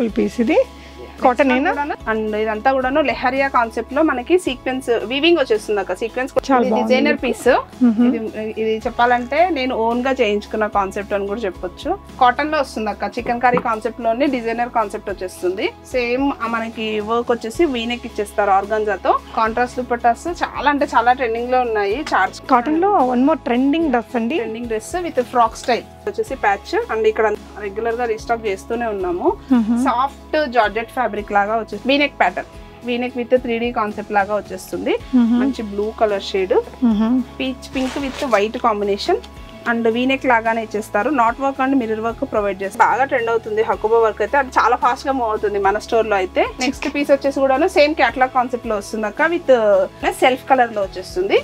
Beautiful piece ఇది. Cotton and ఇదంతా కూడాను లెహరియా కాన్సెప్ట్లో మనకి సీక్వెన్స్ వీవింగ్ వచ్చేస్తుంది అక్క. సీక్వెన్స్. Designer piece. ఇది చెప్పాలంటే నేను ఓన్గా చేయించుకున్న కాన్సెప్ట్ అని కూడా చెప్పొచ్చు. కాటన్లో వస్తుంది అక్క. చికెన్ కర్రీ కాన్సెప్ట్లోనే డిజైనర్ కాన్సెప్ట్ వచ్చేస్తుంది. సేమ్ మనకి వర్క్ వచ్చేసి వీనెక్ ఇచ్చేస్తారు ఆర్గాన్జాతో. కాంట్రాస్ట్ దుపట్టాస్ చాలా అంటే చాలా ట్రెండింగ్లో ఉన్నాయి. చార్ట్స్ కాటన్లో వన్ మోర్ ట్రెండింగ్ డ్రెస్ అండి. Trending dress with frock style వచ్చేసి ప్యాచ్ అండ్ ఇక్కడ రెగ్యులర్గా రీస్టాక్ చేస్తూనే ఉన్నాము. సాఫ్ట్ జార్జెట్ ఫ్యాబ్రిక్ లాగా వచ్చేసి V neck pattern V neck with three D concept లాగా వచ్చేస్తుంది. మంచి blue colour shade peach pink with white combination and V neck లాగానే ఇచ్చేస్తారు. Knot work and mirror work provide చేస్తారు. బాగా ట్రెండ్ అవుతుంది హక్కుబా వర్క్ అయితే. అది చాలా ఫాస్ట్గా మూవ్ అవుతుంది మన స్టోర్లో అయితే. నెక్స్ట్ పీస్ వచ్చేసి కూడా సేమ్ క్యాటలాగ్ కాన్సెప్ట్లో వస్తుంది అక్క విత్ సెల్ఫ్ కలర్లో వచ్చేస్తుంది.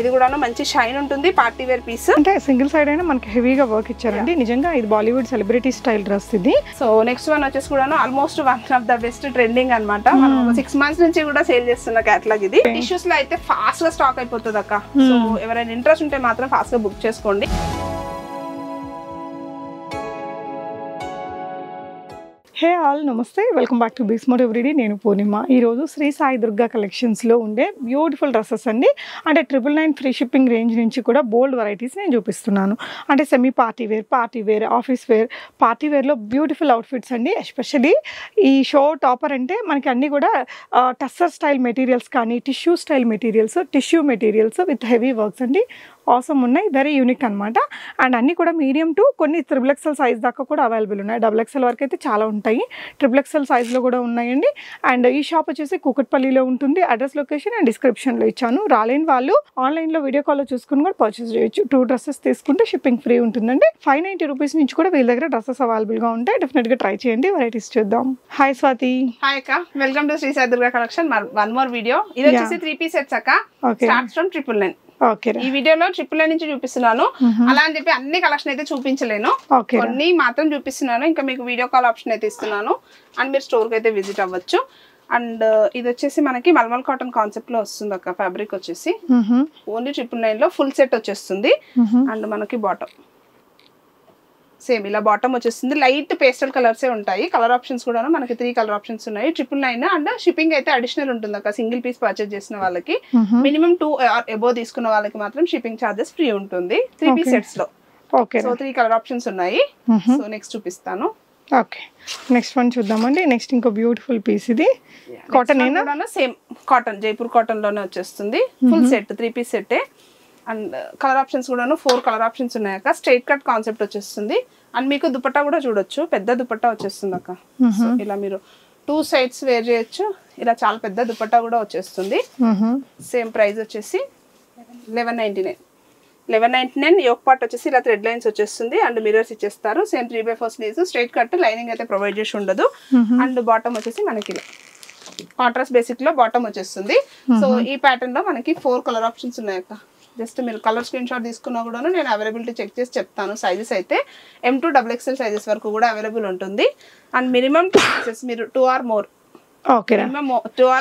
ఇది కూడా మంచి షైన్ ఉంటుంది పార్టీ వేర్ పీస్ అంటే సింగిల్ సైడ్ అయినా మనకి హెవీగా వర్క్ ఇచ్చారండి. నిజంగా ఇది బాలీవుడ్ సెలబ్రిటీ స్టైల్ డ్రెస్ ఇది. సో నెక్స్ట్ వన్ వచ్చేసి కూడా almost one of the best trending అనమాట మనం సిక్స్ మంత్స్ నుంచి కూడా సేల్ చేస్తున్న క్యాటలాగ్ ఇది. ఇష్యూస్లో అయితే ఫాస్ట్గా స్టాక్ అయిపోతుంది అక్క. సో ఎవరైనా ఇంట్రెస్ట్ ఉంటే మాత్రం ఫాస్ట్గా బుక్ చేసుకోండి. హే ఆల్ నమస్తే. Welcome back to Bismot everyday. నేను పూర్ణిమ. ఈరోజు శ్రీ సాయి దుర్గా కలెక్షన్స్లో ఉండే బ్యూటిఫుల్ డ్రెస్సెస్ అండి. అంటే triple nine free shipping range నుంచి కూడా బోల్డ్ వెరైటీస్ నేను చూపిస్తున్నాను. అంటే semi party wear party wear office wear party వేర్లో beautiful outfits అండి. ఎస్పెషలీ ఈ షో టాపర్ అంటే మనకి అన్నీ కూడా టస్సర్ స్టైల్ మెటీరియల్స్ కానీ tissue style materials tissue materials with heavy works అండి. ఆసమ్ ఉన్నాయి. వెరీ యూనిక్ అనమాట అండ్ అన్నీ కూడా మీడియం టు కొన్ని త్రిబుల్ ఎక్సెల్ సైజ్ దాకా కూడా అవైలబుల్ ఉన్నాయి. డబుల్ ఎక్సెల్ వరకు అయితే చాలా ఉంటాయి. ట్రిపుల్ ఎక్సెల్ సైజ్లో కూడా ఉన్నాయండి. అండ్ ఈ షాప్ వచ్చేసి కూకట్పల్లిలో ఉంటుంది. అడ్రస్ లొకేషన్ అండ్ డిస్క్రిప్షన్లో ఇచ్చాను. రాలేని వాళ్ళు ఆన్లైన్లో వీడియో కాల్లో చూసుకుని కూడా పర్చేస్ చేయొచ్చు. టూ డ్రెస్సెస్ తీసుకుంటే షిప్పింగ్ ఫ్రీ ఉంటుందండి. ఫైవ్ నైంటీ రూపీస్ నుంచి కూడా వీళ్ళ దగ్గర డ్రెస్సెస్ అవైలబుల్గా ఉంటాయి. డెఫినెట్గా ట్రై చేయండి. వెరైటీస్ చూద్దాం. హాయ్ స్వాతి హాయ్ అక్క. Welcome to Sri Sai Durga collection one more video ఇది వచ్చేసి త్రీ పీస్ సెట్స్ అక్క. Okay starts from triple nine ఈ వీడియోలో ట్రిపుల్ నుంచి చూపిస్తున్నాను. అలా అని చెప్పి అన్ని కలెక్షన్ అయితే చూపించలేను. కొన్ని మాత్రం చూపిస్తున్నాను. ఇంకా మీకు వీడియో కాల్ ఆప్షన్ అయితే ఇస్తున్నాను. అండ్ మీరు స్టోర్కి అయితే విజిట్ అవ్వచ్చు. అండ్ ఇది వచ్చేసి మనకి మల్మల్ కాటన్ కాన్సెప్ట్లో వస్తుంది అక్క ఫ్యాబ్రిక్ వచ్చేసి. ఓన్లీ ట్రిపుల్ నైన్లో ఫుల్ సెట్ వచ్చేస్తుంది. అండ్ మనకి బాటమ్ సేమ్ ఇలా బాటమ్ వచ్చేస్తుంది. లైట్ పేస్టల్ కలర్సే ఉంటాయి. కలర్ ఆప్షన్స్ కూడా మనకి త్రీ కలర్ ఆప్షన్స్ ఉన్నాయి. ట్రిపుల్ నైన్ అండ్ షిప్పింగ్ అయితే అడిషనల్ ఉంటుంది అక్క. సింగిల్ పీస్ పర్చేస్ చేసిన వాళ్ళకి. మినిమం టూ ఎబో తీసుకున్న వాళ్ళకి మాత్రం షిప్పింగ్ ఛార్జెస్ ఫ్రీ ఉంటుంది. Three piece. సెట్స్లో. Okay so three colour options ఉన్నాయి. సో నెక్స్ట్ చూపిస్తాను. ఓకే నెక్స్ట్ వన్ చూద్దామండి. నెక్స్ట్ ఇంకో బ్యూటిఫుల్ పీస్ ఇది. కాటన్ సేమ్ కాటన్ జైపూర్ కాటన్లోనే వచ్చేస్తుంది. Full set three piece set and colour options కూడాను ఫోర్ కలర్ ఆప్షన్స్ ఉన్నాయి అక్క స్ట్రైట్ కట్ కాన్సెప్ట్ వచ్చేస్తుంది. అండ్ మీకు దుపట్టా కూడా చూడొచ్చు. పెద్ద దుపట్టా వచ్చేస్తుంది అక్క. ఇలా మీరు టూ సైడ్స్ వేర్ చేయొచ్చు. ఇలా చాలా పెద్ద దుపట్టా కూడా వచ్చేస్తుంది. సేమ్ ప్రైస్ వచ్చేసి eleven ninety nine. Eleven ninety nine yoke part వచ్చేసి ఇలా థ్రెడ్ లైన్స్ వచ్చేస్తుంది. అండ్ మిరర్స్ ఇచ్చేస్తారు. Same three by four sleeves. Straight cut lining అయితే ప్రొవైడ్ చేసి ఉండదు. అండ్ బాటమ్ వచ్చేసి మనకి కాంట్రాస్ట్ బేసిక్లో బాటమ్ వచ్చేస్తుంది. సో ఈ ప్యాటర్న్లో మనకి ఫోర్ కలర్ ఆప్షన్స్ ఉన్నాయి అక్క జస్ట్ మీరు కలర్ స్క్రీన్ షాట్ తీసుకున్నా కూడా నేను అవైలబిలిటీ చెక్ చేసి చెప్తాను. సైజెస్ అయితే M to double XL sizes వరకు కూడా అవైలబుల్ ఉంటుంది. అండ్ మినిమం టూ మీరు two or more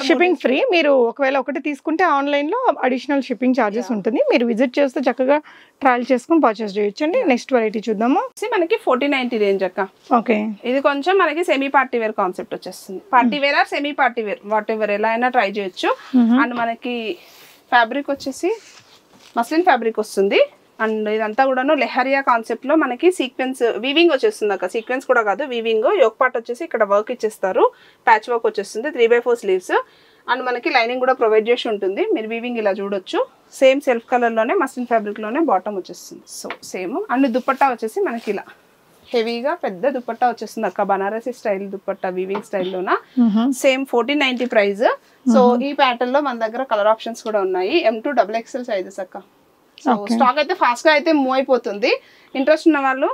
shipping free మీరు ఒకవేళ ఒకటి తీసుకుంటే ఆన్లైన్లో అడిషనల్ షిప్పింగ్ ఛార్జెస్ ఉంటుంది. మీరు విజిట్ చేస్తే చక్కగా ట్రయల్ చేసుకుని పర్చేస్ చేయొచ్చండి. నెక్స్ట్ వెరైటీ చూద్దాము. మనకి ఫోర్టీ నైన్టీ రేంజ్ అక్క. ఓకే ఇది కొంచెం మనకి సెమీ పార్టీ వేర్ కాన్సెప్ట్ వచ్చేస్తుంది. Party wear or semi party wear whatever ఎలా అయినా ట్రై చేయొచ్చు. అండ్ మనకి ఫ్యాబ్రిక్ వచ్చేసి మస్లిన్ ఫ్యాబ్రిక్ వస్తుంది. అండ్ ఇదంతా కూడాను లెహరియా కాన్సెప్ట్లో మనకి సీక్వెన్స్ వీవింగ్ వచ్చేస్తుంది అక్క. సీక్వెన్స్ కూడా కాదు వీవింగ్ యోక్ పార్ట్ వచ్చేసి ఇక్కడ వర్క్ ఇచ్చేస్తారు. ప్యాచ్ వర్క్ వచ్చేస్తుంది three by four sleeves and మనకి లైనింగ్ కూడా ప్రొవైడ్ చేసి ఉంటుంది. మీరు వీవింగ్ ఇలా చూడొచ్చు. సేమ్ సెల్ఫ్ కలర్లోనే మస్లిన్ ఫ్యాబ్రిక్లోనే బాటమ్ వచ్చేస్తుంది. సో సేమ్ అండ్ దుప్పట్టా వచ్చేసి మనకి ఇలా. హెవీగా పెద్ద దుపట్టా వచ్చేస్తుంది అక్క. Banarasi style dupatta weaving స్టైల్లోన same fourteen ninety price so ఈ ప్యాటర్న్లో మన దగ్గర కలర్ ఆప్షన్స్ కూడా ఉన్నాయి. M to double XL sizes అక్క. సో స్టాక్ అయితే ఫాస్ట్గా అయితే మూవ్ అయిపోతుంది. ఇంట్రెస్ట్ ఉన్న వాళ్ళు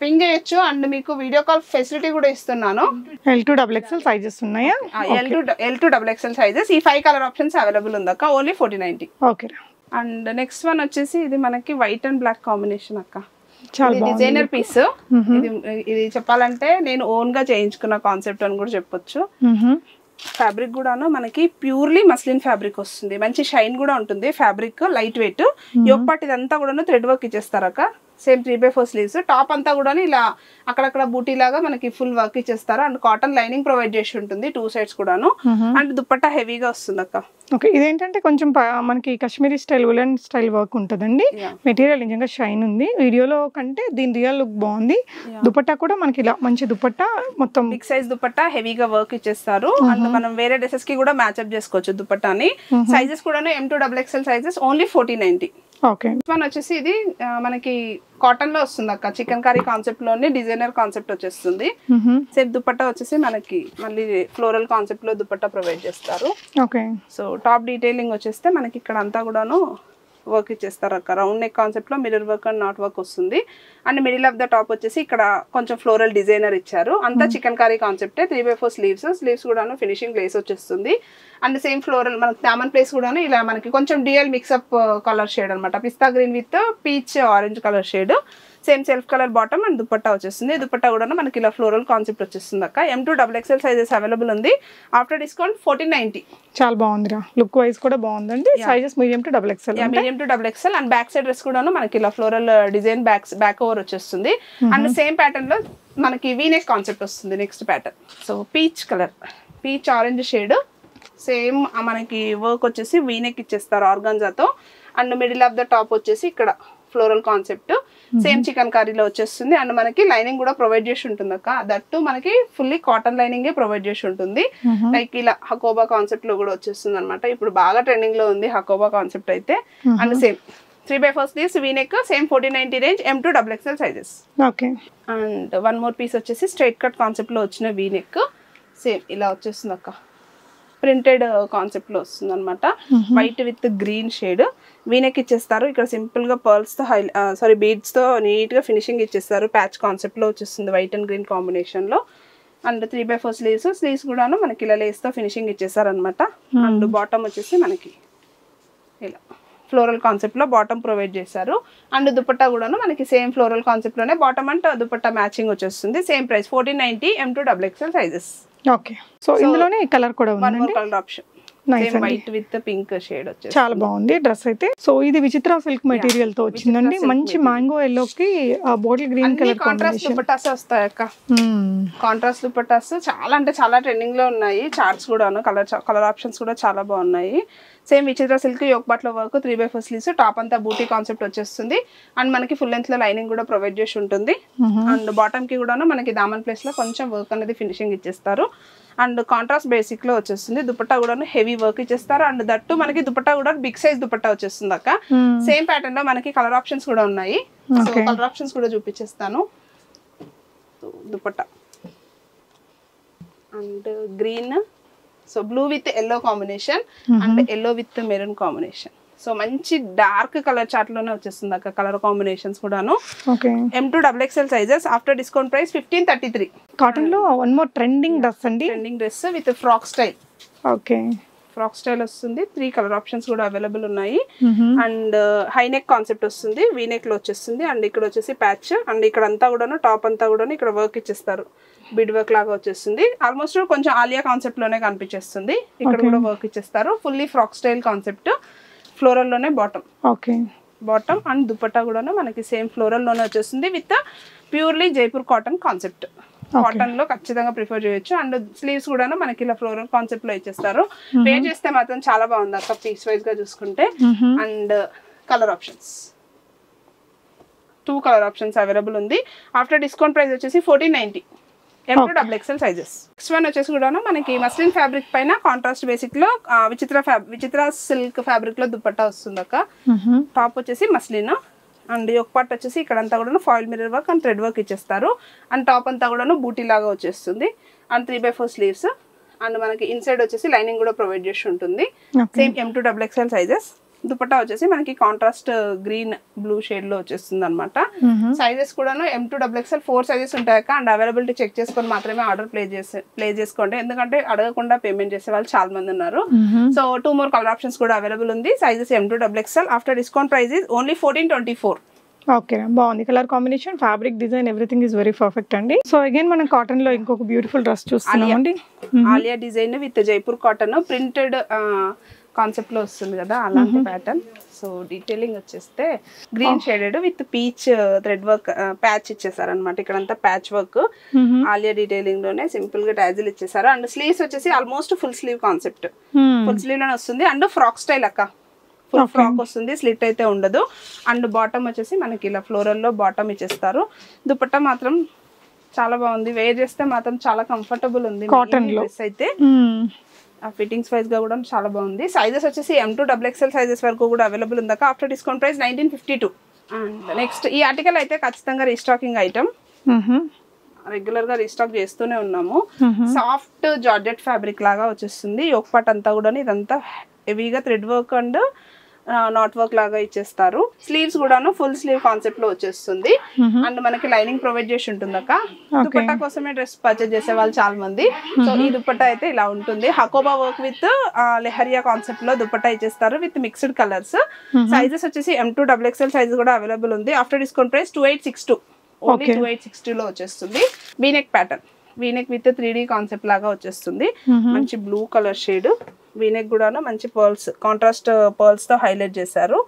పింగ్ చేయొచ్చు. అండ్ మీకు వీడియో కాల్ ఫెసిలిటీ కూడా ఇస్తున్నాను. L to double XL sizes ఉన్నాయా? L to L to double XL sizes ఈ ఫైవ్ కలర్ ఆప్షన్స్ అవైలబుల్ ఉంది అక్క. Only forty ninety okay and next one వచ్చేసి ఇది మనకి వైట్ అండ్ బ్లాక్ కాంబినేషన్ అక్క. ఇది డిజైనర్ పీస్. ఇది ఇది చెప్పాలంటే నేను ఓన్గా చేయించుకున్న కాన్సెప్ట్ అని కూడా చెప్పొచ్చు. ఫ్యాబ్రిక్ కూడాను మనకి ప్యూర్లీ మస్లిన్ ఫ్యాబ్రిక్ వస్తుంది. మంచి షైన్ కూడా ఉంటుంది. Fabric light weight. Yoke part ఇదంతా కూడాను థ్రెడ్ వర్క్ ఇచ్చేస్తారు అక్క same three by four sleeves. Top అంతా కూడా ఇలా అక్కడక్కడ బూటీ లాగా మనకి ఫుల్ వర్క్ ఇచ్చేస్తారు. అండ్ కాటన్ లైనింగ్ ప్రొవైడ్ చేసి ఉంటుంది టూ సైడ్స్ కూడాను. అండ్ దుప్పట్టా హెవీగా వస్తుంది అక్క. ఓకే ఇదేంటంటే కొంచెం మనకి Kashmiri style woollen style work ఉంటుందండి. మెటీరియల్ నిజంగా షైన్ ఉంది. వీడియోలో కంటే దీని రియల్ లుక్ బాగుంది. దుపట్టా కూడా మనకి ఇలా మంచి దుపట్టా మొత్తం బిగ్ సైజ్ దుపట్టా హెవీగా వర్క్ ఇచ్చేస్తారు. అండ్ మనం వేరే డ్రెస్సెస్కి కూడా మ్యాచ్అప్ చేసుకోవచ్చు దుపట్టాని. సైజెస్ కూడా M to double XL sizes only forty ninety okay. One వచ్చేసి ఇది మనకి కాటన్లో వస్తుంది అక్క. చికెన్ కర్రీ కాన్సెప్ట్లోనే డిజైనర్ కాన్సెప్ట్ వచ్చేస్తుంది. సేమ్ దుపట్టా వచ్చేసి మనకి మళ్ళీ ఫ్లోరల్ కాన్సెప్ట్లో దుపట్టా ప్రొవైడ్ చేస్తారు. ఓకే. సో టాప్ డీటెయిలింగ్ వచ్చేస్తే మనకి ఇక్కడ అంతా కూడాను వర్క్ ఇచ్చేస్తారు అక్క. రౌండ్ నెక్ కాన్సెప్ట్లో mirror work and knot work వస్తుంది. And middle of the top వచ్చేసి ఇక్కడ కొంచెం ఫ్లోరల్ డిజైనర్ ఇచ్చారు. అంతా చికెన్ కర్రీ కాన్సెప్టే. Three by four sleeves. Sleeves కూడాను ఫినిషింగ్ లేస్ వచ్చేస్తుంది. అండ్ సేమ్ ఫ్లోరల్ మనకి దామన్ ప్లేస్ కూడాను ఇలా మనకి కొంచెం డిఎల్ మిక్సప్ కలర్ షేడ్ అనమాట pista green with peach orange colour shade. Same self colour bottom and dupatta వచ్చేస్తుంది. దుపట్టా కూడా మనకి ఇలా ఫ్లోరల్ కాన్సెప్ట్ వచ్చేస్తుంది అక్క. M to double XL sizes available ఉంది. ఆఫ్టర్ డిస్కౌంట్ ఫోర్టీన్ నైన్టీ చాలా బాగుందిరా. లుక్ వైజ్ కూడా బాగుందండి. Sizes medium to double XL medium to double XL and back side dress కూడాను మనకి ఇలా floral design back back over వచ్చేస్తుంది. అండ్ సేమ్ ప్యాటర్న్లో మనకి వీనెక్ కాన్సెప్ట్ వస్తుంది next pattern so peach colour peach orange shade same మనకి work వచ్చేసి V neck ఇచ్చేస్తారు ఆర్గాన్జాతో and middle of the top వచ్చేసి ఇక్కడ. ఫ్లోరల్ కాన్సెప్ట్ సేమ్ చికెన్ కర్రీలో వచ్చేస్తుంది. అండ్ మనకి లైనింగ్ కూడా ప్రొవైడ్ చేసి ఉంటుంది అక్క. దట్టు మనకి ఫుల్లీ కాటన్ లైనింగ్ ప్రొవైడ్ చేసి ఉంటుంది. లైక్ ఇలా హకోబా కాన్సెప్ట్లో కూడా వచ్చేస్తుంది అనమాట ఇప్పుడు బాగా ట్రెండింగ్లో ఉంది హకోబా కాన్సెప్ట్ అయితే. And same three by four sleeves V neck same forty ninety range M to double XL sizes okay and one more piece వచ్చేసి స్ట్రైట్ కట్ కాన్సెప్ట్లో వచ్చిన వీనెక్ సేమ్ ఇలా వచ్చేస్తుంది అక్క. ప్రింటెడ్ కాన్సెప్ట్లో వస్తుంది అనమాట white with green shade V neck ఇచ్చేస్తారు. ఇక్కడ సింపుల్గా పర్ల్స్తో హై సారీ బీడ్స్తో నీట్గా ఫినిషింగ్ ఇచ్చేస్తారు. ప్యాచ్ కాన్సెప్ట్లో వచ్చేస్తుంది వైట్ అండ్ గ్రీన్ కాంబినేషన్లో. And three by four sleeves sleeves కూడాను మనకి ఇలా లేస్తో ఫినిషింగ్ ఇచ్చేస్తారు అనమాట అండ్ బాటమ్ వచ్చేసి మనకి ఇలా ఫ్లోరల్ కాన్సెప్ట్లో బాటమ్ ప్రొవైడ్ చేశారు. అండ్ దుపట్టా కూడాను మనకి సేమ్ ఫ్లోరల్ కాన్సెప్ట్లోనే బాటమ్ అండ్ దుపట్టా మ్యాచింగ్ వచ్చేస్తుంది. Same price fourteen ninety M to double XL sizes okay. So ఇందులోనే కలర్ కూడా ఉందండి. Colour option. White with pink shade వచ్చేసి చాలా బాగుంది డ్రెస్ అయితే. సో ఇది విచిత్ర సిల్క్ మెటీరియల్తో వచ్చిందండి. మంచి మ్యాంగో ఎల్లోకి bottle green colour contrast combination dupattas వస్తాయి అక్క. కాంట్రాస్ట్ దుపట్టాస్ చాలా అంటే చాలా ట్రెండింగ్లో ఉన్నాయి. చార్ట్స్ కూడాను కలర్ కలర్ ఆప్షన్స్ కూడా చాలా బాగున్నాయి. Same Vichitra silk yoke బట్ల work three by four sleeves top అంతా బూటీ కాన్సెప్ట్ వచ్చేస్తుంది. అండ్ మనకి ఫుల్ లెంత్లో లైనింగ్ కూడా ప్రొవైడ్ చేసి ఉంటుంది. అండ్ బాటమ్కి కూడాను మనకి దామన్ ప్లేస్లో కొంచెం వర్క్ అనేది ఫినిషింగ్ ఇచ్చేస్తారు. అండ్ కాంట్రాస్ట్ బేసిక్లో వచ్చేస్తుంది. దుపట్టా కూడా హెవీ వర్క్ ఇచ్చేస్తారు. అండ్ దట్టు మనకి దుపట్టా కూడా బిగ్ సైజ్ దుపట్టా వచ్చేస్తుంది అక్క. సేమ్ ప్యాటర్న్లో మనకి కలర్ ఆప్షన్స్ కూడా ఉన్నాయి. సో. కలర్ ఆప్షన్స్ కూడా చూపించేస్తాను. Dupatta. And green so blue with yellow combination and yellow with maroon combination so మంచి డార్క్ కలర్ చార్ట్లోనే వచ్చేస్తుంది అక్క కలర్ కాంబినేషన్స్ కూడాను. M to double XL sizes after discount price fifteen thirty three కాటన్లో one more trending dress అండి? Trending dress with frock style okay frock style వస్తుంది. Three colour options కూడా available ఉన్నాయి. And high neck concept వస్తుంది. V నెక్లో వచ్చేస్తుంది. And ఇక్కడ వచ్చేసి ప్యాచ్ అండ్ ఇక్కడ అంతా కూడాను టాప్ అంతా కూడాను ఇక్కడ వర్క్ ఇచ్చేస్తారు. బిడ్ వర్క్ లాగా వచ్చేస్తుంది. ఆల్మోస్ట్ కొంచెం ఆలియా కాన్సెప్ట్లోనే కనిపించేస్తుంది. ఇక్కడ కూడా వర్క్ ఇచ్చేస్తారు. Fully frock style concept ఫ్లోరల్లోనే bottom okay bottom and dupatta కూడాను మనకి సేమ్ ఫ్లోరల్లోనే వచ్చేస్తుంది with purely Jaipur cotton concept కాటన్లో ఖచ్చితంగా ప్రిఫర్ చేయొచ్చు. అండ్ స్లీవ్స్ కూడాను మనకి ఇలా ఫ్లోరల్ కాన్సెప్ట్లో ఇచ్చేస్తారు. వేర్ చేస్తే మాత్రం చాలా బాగుంది అక్క పీస్ వైజ్గా చూసుకుంటే. And colour options two colour options available ఉంది. ఆఫ్టర్ డిస్కౌంట్ ప్రైస్ వచ్చేసి fourteen ninety M two double XL sizes next one వచ్చేసి కూడాను మనకి మస్లిన్ ఫ్యాబ్రిక్ పైన కాంట్రాస్ట్ బేసిక్లో విచిత్ర విచిత్ర సిల్క్ ఫ్యాబ్రిక్లో దుపట్టా వస్తుంది అక్క. టాప్ వచ్చేసి మస్లిన్ అండ్ ఒక పార్ట్ వచ్చేసి ఇక్కడంతా కూడా foil mirror work and thread work ఇచ్చేస్తారు. అండ్ టాప్ అంతా కూడా బూటీ లాగా వచ్చేస్తుంది. And three by four sleeves and మనకి ఇన్సైడ్ వచ్చేసి లైనింగ్ కూడా ప్రొవైడ్ చేసి ఉంటుంది. Same M to double XL sizes dupatta వచ్చేసి మనకి కాంట్రాస్ట్ గ్రీన్ బ్లూ షేడ్లో వచ్చేస్తుంది అనమాట సైజెస్ కూడాను M to double XL four sizes ఉంటాయక and availability check చేసుకొని మాత్రమే ఆర్డర్ ప్లే చేసే ప్లే చేసుకోండి. ఎందుకంటే అడగకుండా పేమెంట్ చేసే వాళ్ళు చాలా మంది ఉన్నారు. So two more colour options కూడా అవైలబుల్ ఉంది. Sizes M to double XL after discount price is only fourteen twenty four okay బాగుంది. Colour combination fabric design everything is very perfect అండి. సో అగైన్ మనం కాటన్లో ఇంకొక బ్యూటిఫుల్ డ్రెస్ చూస్తున్నాం అండి Alia design with Jaipur cotton printed కాన్సెప్ట్లో వస్తుంది కదా అలాంటి ప్యాటర్న్ సో డీటెయిలింగ్ వచ్చేస్తే green shaded with peach thread work patch ఇచ్చేసారు అనమాట ఇక్కడంతా ప్యాచ్ వర్క్ ఆలియా డీటెయిలింగ్లోనే సింపుల్గా టాజిల్ ఇచ్చేసారు. అండ్ స్లీవ్స్ వచ్చేసి almost full sleeve concept full స్లీవ్లోనే వస్తుంది. అండ్ ఫ్రాక్ స్టైల్ అక్క. ఫుల్ ఫ్రాక్ వస్తుంది స్లిట్ అయితే ఉండదు. అండ్ బాటమ్ వచ్చేసి మనకి ఇలా ఫ్లోరల్లో బాటమ్ ఇచ్చేస్తారు. దుపట్టా మాత్రం చాలా బాగుంది. వేర్ చేస్తే మాత్రం చాలా కంఫర్టబుల్ ఉంది. లో. డ్రెస్ అయితే. ఫిట్టింగ్స్ వైజ్గా కూడా చాలా బాగుంది. సైజెస్ వచ్చేసి M to double XL sizes వరకు కూడా available ఉందాక after discount price nineteen fifty two and next ఈ ఆర్టికల్ అయితే ఖచ్చితంగా రీస్టాకింగ్ ఐటమ్ రెగ్యులర్గా రీస్టాక్ చేస్తూనే ఉన్నాము. సాఫ్ట్ జార్జెట్ ఫ్యాబ్రిక్ లాగా వచ్చేస్తుంది. యోక్ పాట్ అంతా కూడా ఇదంతా హెవీగా thread work and knot work లాగా ఇచ్చేస్తారు. స్లీవ్స్ కూడాను ఫుల్ స్లీవ్ కాన్సెప్ట్లో వచ్చేస్తుంది అండ్ మనకి లైనింగ్ ప్రొవైడ్ చేసి ఉంటుంది అక్క దుపట్టా కోసమే డ్రెస్ పర్చేజ్ చేసే వాళ్ళు చాలా మంది సో ఈ దుపట్టా అయితే ఇలా ఉంటుంది. హకోబా వర్క్ విత్ లెహరియా కాన్సెప్ట్లో దుపట్టా ఇచ్చేస్తారు విత్ మిక్స్డ్ కలర్స్. సైజెస్ వచ్చేసి M to double XL size కూడా అవైలబుల్ ఉంది. After discount price two eight six two only two eight సిక్స్టీలో వచ్చేస్తుంది. V neck pattern V neck with three D concept లాగా వచ్చేస్తుంది. మంచి blue colour shade V neck కూడాను మంచి pearls contrast పర్ల్స్తో highlight చేశారు.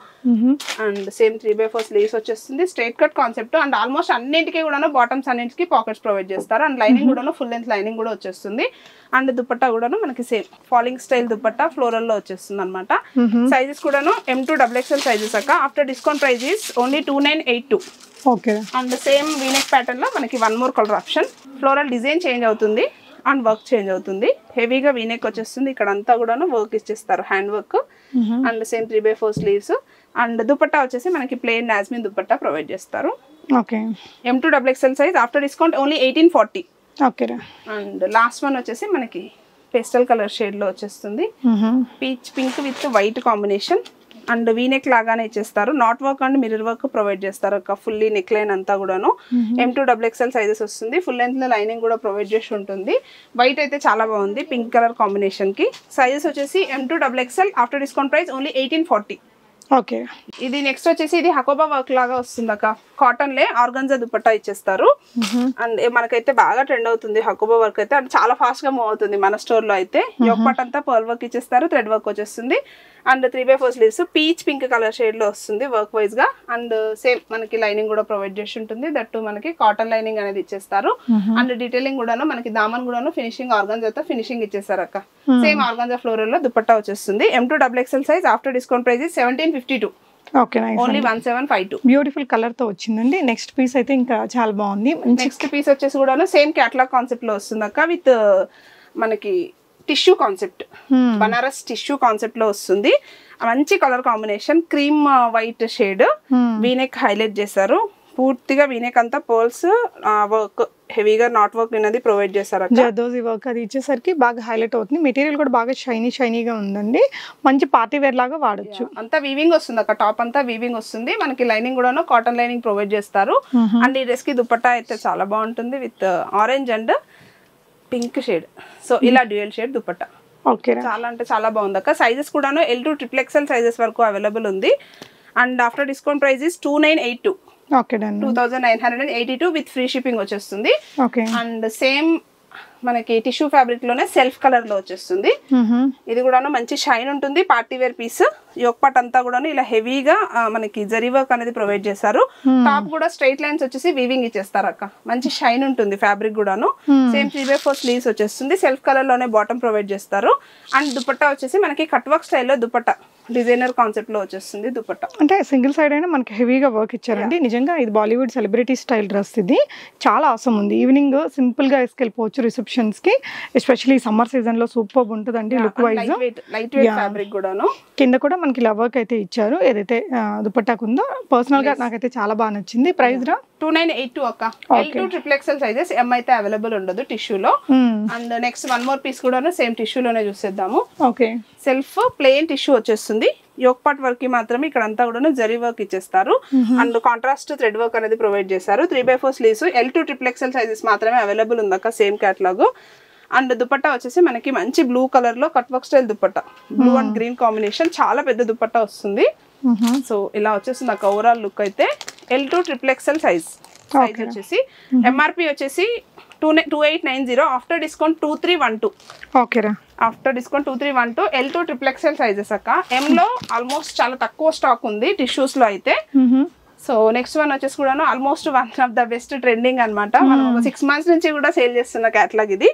And same three by four sleeves వచ్చేస్తుంది. Straight cut concept and almost అన్నింటికి కూడా బాటమ్స్ అన్నింటికి పాకెట్స్ ప్రొవైడ్ చేస్తారు. అండ్ లైనింగ్ కూడా ఫుల్ లెంత్ లైనింగ్ కూడా వచ్చేస్తుంది. అండ్ దుపట్టా కూడాను మనకి సేమ్ ఫాలింగ్ స్టైల్ దుపట్టా ఫ్లోరల్లో వచ్చేస్తుంది అనమాట సైజెస్ కూడాను M to double XL sizes అక్క. After discount price is only two nine eight two okay. And same V neck ప్యాటర్న్లో మనకి one more colour option floral design change అవుతుంది. అండ్ వర్క్ చేంజ్ అవుతుంది. హెవీగా వీనెక్ వచ్చేస్తుంది. ఇక్కడ అంతా కూడాను వర్క్ ఇచ్చేస్తారు. Hand work. And same three by four sleeves. And dupatta వచ్చేసి మనకి ప్లెయిన్ నాజ్మిన్ దుపట్టా ప్రొవైడ్ చేస్తారు. Okay. M to double XL size after discount only eighteen forty ఓకేరా అండ్ లాస్ట్ వన్ వచ్చేసి మనకి పేస్టల్ కలర్ షేడ్లో వచ్చేస్తుంది. Peach pink with white combination and V neck లాగానే ఇచ్చేస్తారు. Knot work and mirror work provide చేస్తారు. ఒక ఫుల్లీ నెక్ లైన్ అంతా కూడాను. M to double XL sizes వస్తుంది. ఫుల్ లెంత్లో లైనింగ్ కూడా ప్రొవైడ్ చేసి ఉంటుంది. వైట్ అయితే చాలా బాగుంది. పింక్ కలర్ కాంబినేషన్కి. సైజెస్ వచ్చేసి M to double XL after discount price only eighteen forty okay. ఇది నెక్స్ట్ వచ్చేసి ఇది హకోబా వర్క్ లాగా వస్తుంది అక్క. కాటన్ లే ఆర్గన్జా దుపట్టా ఇచ్చేస్తారు. అండ్ మనకైతే బాగా ట్రెండ్ అవుతుంది హకోబా వర్క్ అయితే అండ్ చాలా ఫాస్ట్గా మూవ్ అవుతుంది మన స్టోర్లో అయితే. యొక్కట్ అంతా పర్ల్ వర్క్ ఇచ్చేస్తారు. థ్రెడ్ వర్క్ వచ్చేస్తుంది. And three by four sleeves peach pink colour షేడ్లో వస్తుంది వర్క్ వైజ్గా. అండ్ సేమ్ మనకి లైనింగ్ కూడా ప్రొవైడ్ చేసి ఉంటుంది దట్టు మనకి కాటన్ లైనింగ్ అనేది ఇచ్చేస్తారు. అండ్ డీటెయిలింగ్ కూడాను మనకి దామన్ కూడాను ఫినిషింగ్ ఆర్గన్జాతో ఫినిషింగ్ ఇచ్చేస్తారు అక్క. సేమ్ ఆర్గన్జా ఫ్లోరల్లో దుపట్టా వచ్చేస్తుంది. M to double XL size after discount price seventeen fifty two okay nice only one seven five two beautiful కలర్తో వచ్చిందండి. నెక్స్ట్ పీస్ అయితే ఇంకా చాలా బాగుంది. నెక్స్ట్ పీస్ వచ్చేసి కూడా సేమ్ క్యాటలాగ్ కాన్సెప్ట్లో వస్తుంది అక్క విత్ మనకి tissue concept. Hmm. Banaras tissue కాన్సెప్ట్లో వస్తుంది మంచి colour combination cream white shade Hmm. V neck highlight చేశారు. పూర్తిగా వీనెక్ అంతా పర్ల్స్ వర్క్ హెవీగా నాట్ వర్క్ అనేది ప్రొవైడ్ చేశారు జర్దోజీ వర్క్ అది ఇచ్చేసరికి బాగా హైలైట్ అవుతుంది. మెటీరియల్ కూడా బాగా షైనీ షైనీగా ఉందండి. మంచి పార్టీ వేర్ లాగా వాడొచ్చు. అంతా వీవింగ్ వస్తుంది అక్క టాప్ అంతా వీవింగ్ వస్తుంది. మనకి లైనింగ్ కూడాను కాటన్ లైనింగ్ ప్రొవైడ్ చేస్తారు. అండ్ ఈ డ్రెస్కి దుపట్టా అయితే చాలా బాగుంటుంది with orange and pink shade. So ఇలా డ్యూయల్ షేడ్ దుపట్టా. ఓకే చాలా అంటే చాలా బాగుంది అక్క సైజెస్ కూడాను L to triple XL sizes వరకు అవైలబుల్ ఉంది. And after discount price is two nine eight two two thousand nine hundred and eighty two with free shipping వచ్చేస్తుంది. ఓకే. అండ్ సేమ్ మనకి టిష్యూ ఫ్యాబ్రిక్లోనే సెల్ఫ్ కలర్లో వచ్చేస్తుంది. ఇది కూడాను మంచి షైన్ ఉంటుంది. Party wear piece. పాట్ అంతా కూడాను ఇలా హెవీగా మనకి జరీ వర్క్ అనేది ప్రొవైడ్ చేశారు. టాప్ కూడా స్ట్రైట్ లైన్స్ వచ్చేసి వీవింగ్ ఇచ్చేస్తారు అక్క మంచి షైన్ ఉంటుంది ఫ్యాబ్రిక్ కూడాను. Same three by four sleeves వచ్చేస్తుంది. సెల్ఫ్ కలర్లోనే బాటమ్ ప్రొవైడ్ చేస్తారు. అండ్ దుపట్టా వచ్చేసి మనకి కట్ వర్క్ స్టైల్లో దుపట్టా. డిజైనర్ కాన్సెప్ట్లో వచ్చేస్తుంది దుపట్టా. అంటే సింగిల్ సైడ్ అయినా మనకి హెవీగా వర్క్ ఇచ్చారండి. నిజంగా ఇది బాలీవుడ్ సెలబ్రిటీ స్టైల్ డ్రెస్ ఇది. చాలా అవసరం ఉంది. ఈవినింగ్ సింపుల్గా వేసుకెళ్ళిపోవచ్చు రిసెప్షన్స్కి ఎస్పెషల్లీ సమ్మర్ సీజన్లో సూపర్ ఉంటుందండి look wise light weight fabric కూడాను. కింద కూడా మనకి ఇలా వర్క్ అయితే ఇచ్చారు. ఏదైతే ఆ, దుపట్టాకు ఉందో. పర్సనల్గా నాకైతే చాలా బాగా నచ్చింది. ప్రైస్ రా? టూ నైన్ ఎయిట్ టూ అక్క. L to triple XL sizes M అయితే అవైలబుల్ ఉండదు టిష్యూలో and next one more piece కూడా సేమ్ టిష్యూలోనే చూసేద్దాము. ఓకే. సెల్ఫ్ ప్లెయిన్ టిష్యూ వచ్చేస్తుంది. యోక్ పాట్ వర్క్కి మాత్రమే ఇక్కడ అంతా కూడా జరీ వర్క్ ఇచ్చేస్తారు అండ్ కాంట్రాస్ట్ థ్రెడ్ వర్క్ అనేది ప్రొవైడ్ చేశారు. Three by four sleeves L to triple XL sizes మాత్రమే అవైలబుల్ ఉందక్క సేమ్ క్యాట్లాగ్ అండ్ దుపట్టా వచ్చేసి మనకి మంచి బ్లూ కలర్లో cut work style dupatta. Blue and green combination చాలా పెద్ద దుపట్టా వస్తుంది. సో ఇలా వచ్చేసింది నాకు ఓవరాల్ లుక్ అయితే L to triple XL size size వచ్చేసి ఎంఆర్పి వచ్చేసి two two eight nine zero after discount two three one two ఓకేరా after discount two three one two L to triple XL sizes అక్క. M లో almost చాలా తక్కువ stock ఉంది టిష్యూస్లో అయితే. సో నెక్స్ట్ వన్ వచ్చేసి కూడాను almost one of the best trending అన్నమాట. మనం ఒక సిక్స్ మంత్స్ నుంచి కూడా సేల్ చేస్తున్న క్యాట్లాగ్ ఇది.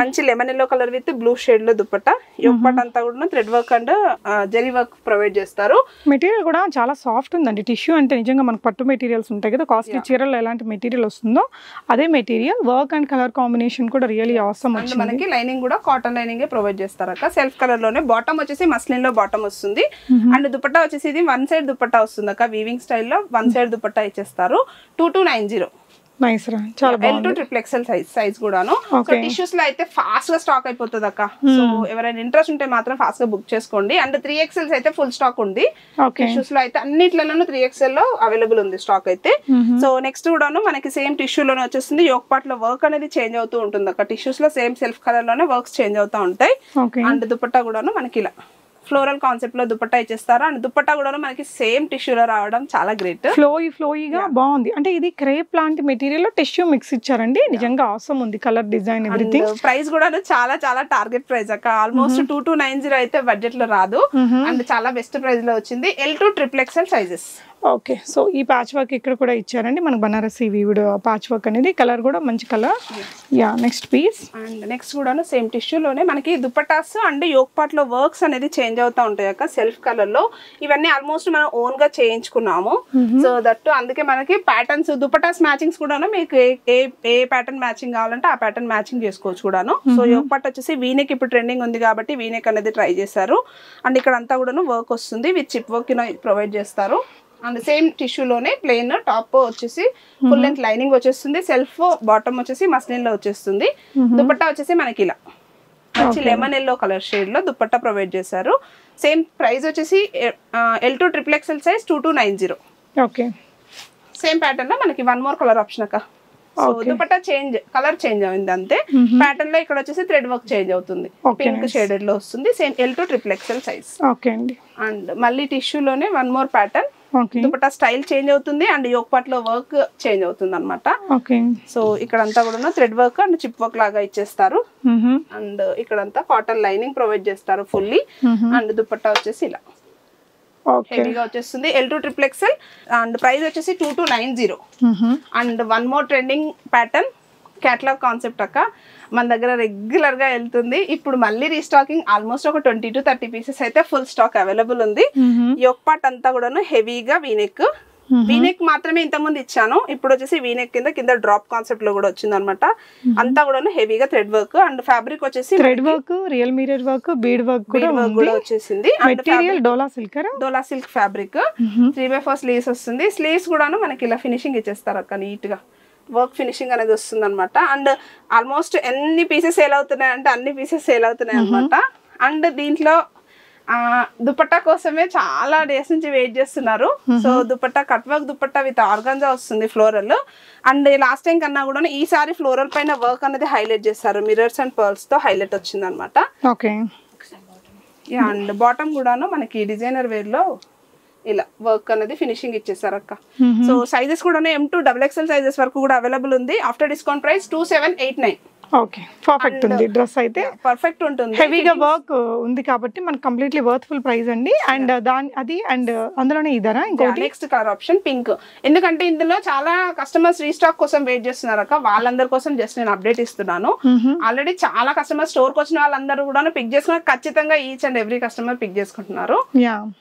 మంచి lemon yellow colour with blue షేడ్లో దుప్పట్ట. యొప్పట్ అంతా కూడా thread work and zari work provide చేస్తారు. మెటీరియల్ కూడా చాలా సాఫ్ట్ ఉందండి. టిష్యూ అంటే నిజంగా మనకు పట్టు మెటీరియల్స్ ఉంటాయి కదా. కాస్ట్లీ చీరల్లో ఎలాంటి మెటీరియల్ వస్తుందో అదే material work and colour combination కూడా రియలీ అవసరం మనకి లైనింగ్ కూడా కాటన్ లైనింగ్ ప్రొవైడ్ చేస్తారు అక్క. సెల్ఫ్ కలర్లోనే బాటమ్ వచ్చేసి మస్లిన్లో బాటమ్ వస్తుంది. అండ్ దుపట్టా వచ్చేసి ఇది వన్ సైడ్ దుపట్టా వస్తుంది అక్క. వీవింగ్ స్టైల్లో వన్ సైడ్ దుపట్టా ఇచ్చేస్తారు. Two two nine zero. Nice రా. చాలా ఎల్ బాగుంది. To triple XL size size కూడాను. సో. టిష్యూస్లో అయితే ఫాస్ట్గా స్టాక్ అయిపోతుంది అక్క. సో ఎవరైనా ఇంట్రెస్ట్ ఉంటే మాత్రం ఫాస్ట్గా బుక్ చేసుకోండి. అండ్ త్రీ ఎక్సెల్స్ అయితే ఫుల్ స్టాక్ ఉంది. టిష్యూస్లో అయితే అన్నిట్లలోనూ త్రీ లో అవైలబుల్ ఉంది స్టాక్ అయితే. సో నెక్స్ట్ కూడాను మనకి సేమ్ టిష్యూ లోనే వచ్చేస్తుంది. యోక్ పార్ట్లో వర్క్ అనేది చేంజ్ అవుతూ ఉంటుంది అక్క. టిష్యూస్లో సేమ్ సెల్ఫ్ కలర్లోనే వర్క్స్ చేంజ్ అవుతూ ఉంటాయి. అండ్ దుపట్టా కూడాను మనకి ఇలా. ఫ్లోరల్ కాన్సెప్ట్లో దుపట్టా ఇచ్చేస్తారు. అండ్ దుపట్టా కూడాను మనకి సేమ్ టిష్యూలో రావడం చాలా గ్రేట్. ఫ్లోయి ఫ్లోయిగా బాగుంది. అంటే ఇది క్రేప్ లాంటి మెటీరియల్లో టిష్యూ మిక్స్ ఇచ్చారండి. నిజంగా అవసరం ఉంది. కలర్ డిజైన్ ఎవ్రీథింగ్ ప్రైస్ కూడా చాలా చాలా టార్గెట్ ప్రైస్ అక్క. Almost two two nine zero అయితే బడ్జెట్లో రాదు. అండ్ చాలా బెస్ట్ ప్రైస్లో వచ్చింది. L to triple XL sizes okay. So ఈ ప్యాచ్ వర్క్ ఇక్కడ కూడా ఇచ్చారండి. మనకు బనారసి వీవిడ్ ప్యాచ్ వర్క్ అనేది కలర్ కూడా మంచి colour. Yeah next piece and next కూడాను సేమ్ టిష్యూలోనే మనకి దుపటాస్ అండ్ యోక్ పార్ట్లో వర్క్స్ అనేది చేంజ్ అవుతా ఉంటాయి అక్క సెల్ఫ్ కలర్లో. ఇవన్నీ ఆల్మోస్ట్ మనం ఓన్గా చేయించుకున్నాము. సో దట్టు అందుకే మనకి ప్యాటర్న్స్ దుపటాస్ మ్యాచింగ్స్ కూడాను మీకు ఏ ఏ ఏ ప్యాటర్న్ మ్యాచింగ్ కావాలంటే ఆ ప్యాటర్న్ మ్యాచింగ్ చేసుకోవచ్చు కూడాను. సో యోక్ పార్ట్ వచ్చేసి వీనెక్ ఇప్పుడు ట్రెండింగ్ ఉంది కాబట్టి వీనెక్ అనేది ట్రై చేశారు. అండ్ ఇక్కడ అంతా కూడాను వర్క్ వస్తుంది. విత్ చిప్ వర్క్ ప్రొవైడ్ చేస్తారు. అండ్ సేమ్ టిష్యూలోనే ప్లెయిన్ టాప్ వచ్చేసి ఫుల్ లెంత్ లైనింగ్ వచ్చేస్తుంది సెల్ఫ్ బాటమ్ వచ్చేసి మస్లిన్లో వచ్చేస్తుంది దుపట్టా వచ్చేసి మనకి ఇలా. మంచి లెమన్ ఎల్లో కలర్ షేడ్లో దుపట్టా ప్రొవైడ్ చేశారు. సేమ్ ప్రైస్ వచ్చేసి L to triple XL size two two nine zero. Okay. Same ప్యాటర్న్లో మనకి వన్ మోర్ కలర్ ఆప్షన్ అక్క. దుపట్టా చేంజ్ కలర్ చేంజ్ అయింది అంతే. ప్యాటర్న్లో ఇక్కడ వచ్చేసి థ్రెడ్ వర్క్ చేంజ్ అవుతుంది. పింక్ షేడెడ్లో వస్తుంది. Same L to triple XL size. Okay అండి. అండ్ మళ్ళీ టిష్యూలోనే one more pattern. Dupatta style change అవుతుంది అండ్ యోక్ పార్ట్లో వర్క్ చేంజ్ అవుతుంది అనమాట ఓకే. సో ఇక్కడ అంతా కూడా thread work and chip work లాగా ఇచ్చేస్తారు. అండ్ ఇక్కడంతా కాటన్ లైనింగ్ ప్రొవైడ్ చేస్తారు ఫుల్లీ. అండ్ దుపట్టా వచ్చేసి ఇలా. హెవీగా వచ్చేస్తుంది. L to triple XL and price వచ్చేసి two two nine zero. And one more trending pattern catalogue concept అక్క. మన దగ్గర రెగ్యులర్గా వెళ్తుంది. ఇప్పుడు మళ్ళీ రీస్టాకింగ్ ఆల్మోస్ట్ ఒక ట్వంటీ టు థర్టీ పీసెస్ అయితే ఫుల్ స్టాక్ అవైలబుల్ ఉంది. యొక్ పార్ట్ అంతా కూడాను హెవీగా వీనెక్ వీనెక్ మాత్రమే ఇంతకుముందు ఇచ్చాను. ఇప్పుడు వచ్చేసి వీనెక్ కింద కింద డ్రాప్ కాన్సెప్ట్లో కూడా వచ్చింది అనమాట అంతా కూడాను హెవీగా థ్రెడ్ వర్క్ అండ్ ఫ్యాబ్రిక్ వచ్చేసి thread work real mirror work bead work కూడా కూడా వచ్చేసింది. Material dola సిల్కర్ dola silk fabric three by four sleeves వస్తుంది. స్లీవ్స్ కూడాను మనకి ఇలా ఫినిషింగ్ ఇచ్చేస్తారు అక్క నీట్గా. వర్క్ ఫినిషింగ్ అనేది వస్తుంది అనమాట అండ్ ఆల్మోస్ట్ ఎన్ని పీసెస్ సేల్ అవుతున్నాయి అంటే అన్ని పీసెస్ సేల్ అవుతున్నాయి అనమాట అండ్ దీంట్లో దుపట్టా కోసమే చాలా డేస్ నుంచి వెయిట్ చేస్తున్నారు. So dupatta cut work dupatta with organza వస్తుంది ఫ్లోరల్. అండ్ లాస్ట్ టైం కన్నా కూడా ఈసారి ఫ్లోరల్ పైన వర్క్ అనేది హైలైట్ చేస్తారు మిరర్స్ అండ్ పర్ల్స్తో హైలైట్ వచ్చింది అనమాట ఓకే అండ్ బాటమ్ కూడాను మనకి డిజైనర్ వేర్లో ఇలా వర్క్ అనేది ఫినిషింగ్ ఇచ్చేసారు అక్క. సో సైజెస్ కూడా M to double XL sizes వరకు కూడా అవైలబుల్ ఉంది. After discount price two seven eight nine okay perfect ఉంది. డ్రెస్ అయితే పర్ఫెక్ట్ ఉంటుంది. హెవీగా వర్క్ ఉంది కాబట్టి మనకి కంప్లీట్లీ వర్త్ఫుల్ ప్రైస్ అండి. అండ్ దాని అది అండ్ అందులోనే ఇదరా ఇంకోటి? నెక్స్ట్ కలర్ ఆప్షన్ పింక్ ఎందుకంటే ఇందులో చాలా కస్టమర్స్ రీస్టాక్ కోసం వెయిట్ చేస్తున్నారు అక్క. వాళ్ళందరి కోసం జస్ట్ నేను అప్డేట్ ఇస్తున్నాను. ఆల్రెడీ చాలా కస్టమర్ స్టోర్కి వచ్చిన వాళ్ళందరూ కూడా పిక్ చేసుకున్నారు ఖచ్చితంగా each and every customer pick చేసుకుంటున్నారు. యా